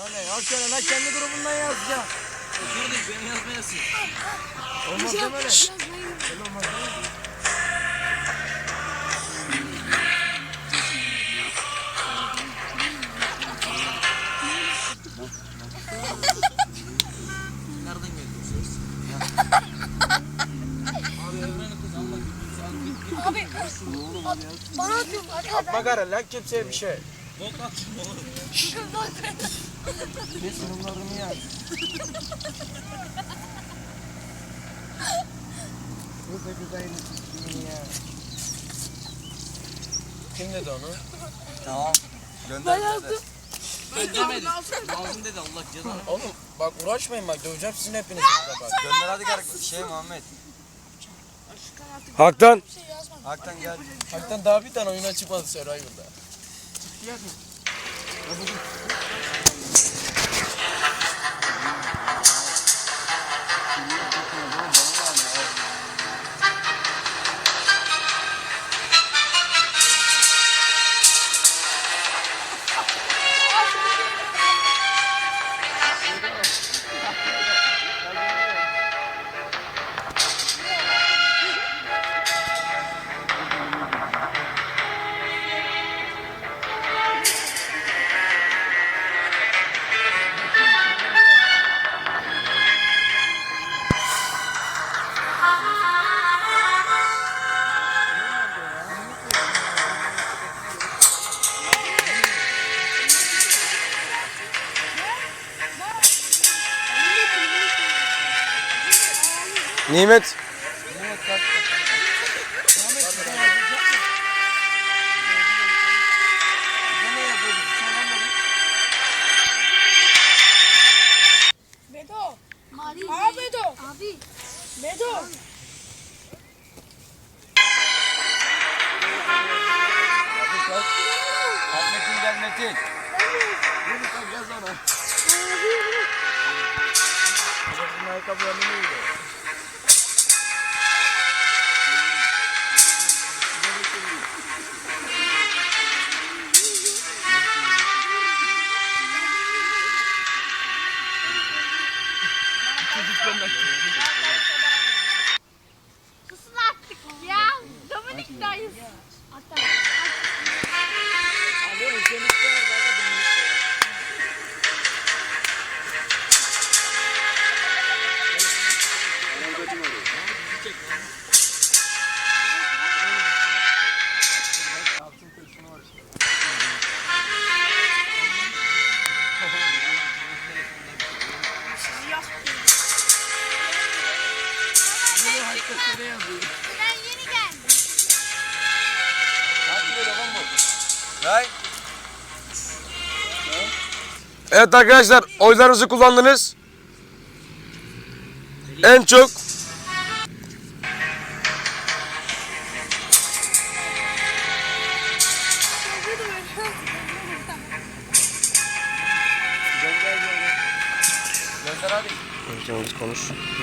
Öyle yok öyle lan kendi grubundan yazacağım. Kardeş beni yazmayasın. Olmaz deme öyle. Öyle olmaz ses? Abi. Bana atıyor arkadan. Magara lan kimseye bir şey. Bok atayım oğlum. Ne sunumlarını yaz. Bu da güzel ya. Kim dedi onu? Tamam. Ben yazdım. Ben demedim. Lazım dedi Allah cezanı. Oğlum bak uğraşmayın bak döveceğim sizin hepinizi burada bak. Gönder hadi gel. Şey Muhammed. Hak'tan Bir şey. Hak'tan gel. Hakikaten daha bir tane oyuna çıkmadı Survivor'da. п'ятницю. Nimet Bedo. Mali. Aa Bedo. Abi. Bedo. Metin gel Metin. Bunun ayakkabılarını neydi? Susun Hatta. Abi Evet arkadaşlar oylarınızı kullandınız. En çok konuş.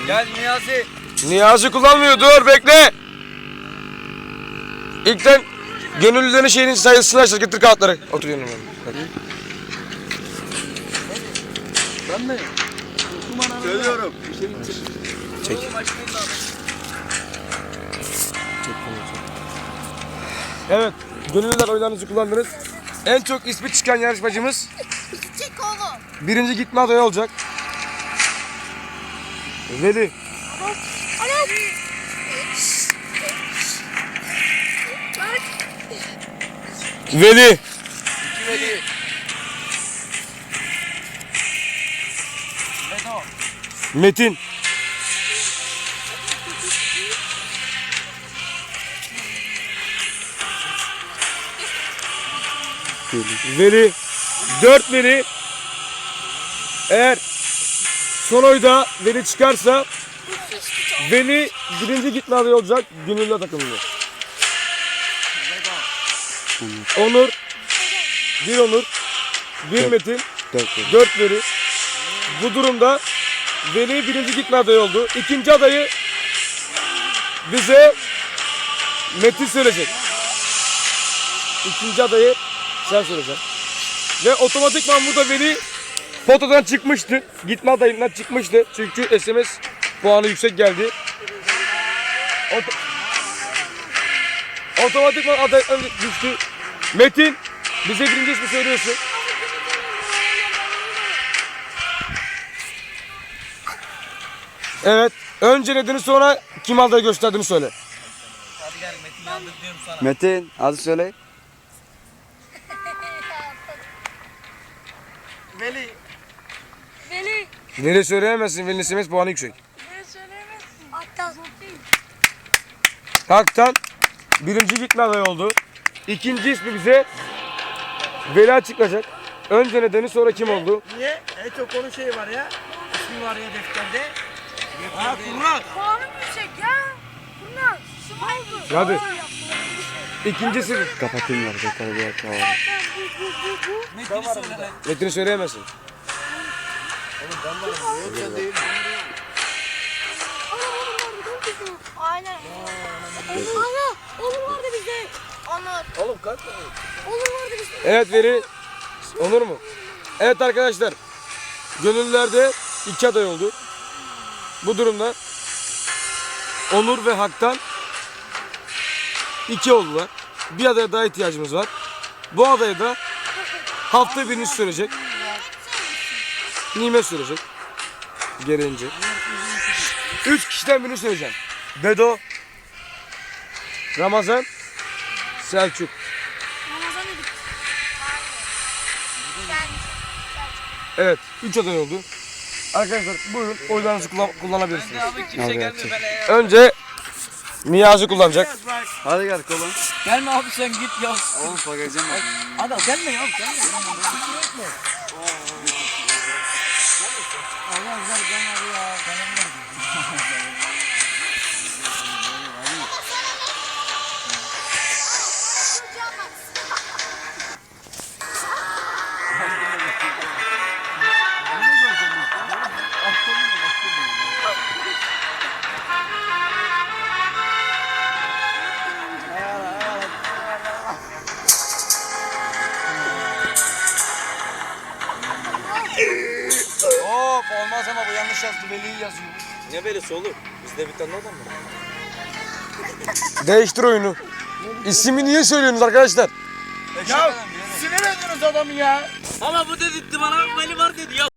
Gel Niyazi. Niyazi kullanmıyor dur bekle. İlkten gönüllülerin şeyinin sayısını açacağız. Getir kağıtları. Otur yanıma. Hadi. Söylüyorum. Çek. Evet. Gönüllüler oylarınızı kullandınız. En çok ismi çıkan yarışmacımız Çek oğlum. birinci gitme adayı olacak. Veli. Veli. Veli. Metin. Veli. Dört veli. Eğer son oyda Veli çıkarsa Veli birinci gitme adayı olacak gönüllü takımında. Onur. Bir Onur. Bir Metin. Dört Veli. Bu durumda Veli birinci gitme adayı oldu. İkinci adayı bize Metin söyleyecek. İkinci adayı sen söyleyeceksin. Ve otomatikman burada Veli Fotodan çıkmıştı. Gitme adayından çıkmıştı. Çünkü SMS puanı yüksek geldi. Oto Otomatikman adaydan düştü. Metin bize birinci ismi söylüyorsun. Evet. Önce nedeni sonra kim adayı gösterdiğini söyle. Hadi gel Metin yandık diyorum sana. Metin hadi söyle. Veli. Veli. Nereye söyleyemezsin? Veli'nin SMS puanı yüksek. Ne söyleyemezsin? Hatta Hak'tan birinci gitme adayı oldu. İkinci ismi bize Veli açıklayacak. Önce nedeni sonra kim oldu? Niye? En çok onun şeyi var ya. İsmi var ya defterde. Ha Kumral. puanım yüksek ya. Bunlar. Ne oldu? Hadi. İkincisi Kapatayım var. Tekrar bir dakika var. Bu bu bu bu. Metin'i söyle lan. Metin'i söyleyemezsin. Aynen. Ana, oğlum vardı bizde. Onur. Oğlum kalk. Oğlum vardı bizde. Evet Veli. Onur mu? Evet arkadaşlar. Gönüllülerde iki aday oldu. Bu durumda Onur ve Hak'tan iki oldular. Bir adaya daha ihtiyacımız var. Bu adaya da hafta birini sürecek. Nimet sürecek. Gereğince. Üç kişiden birini söyleyeceğim. Bedo, Ramazan, Selçuk. Evet, 3 aday oldu. Arkadaşlar buyurun oylarınızı kullan- kullanabilirsiniz. Abi kimse Abi, gelmiyor ya. Önce Niyazi kullanacak. Hadi gel kolun. Gelme abi sen git ya. Oğlum bakacağım. Adam gelme ya gelme. Allah güzel ben abi ya. Ben Hop olmaz ama bu yanlış yazdı. Veli'yi yazıyor. Ne velisi oğlum? Bizde bir tane adam var. Değiştir oyunu. İsmi niye söylüyorsunuz arkadaşlar? Ya sinir ediyorsunuz adamı ya. Ama bu dedirtti bana Veli var dedi ya.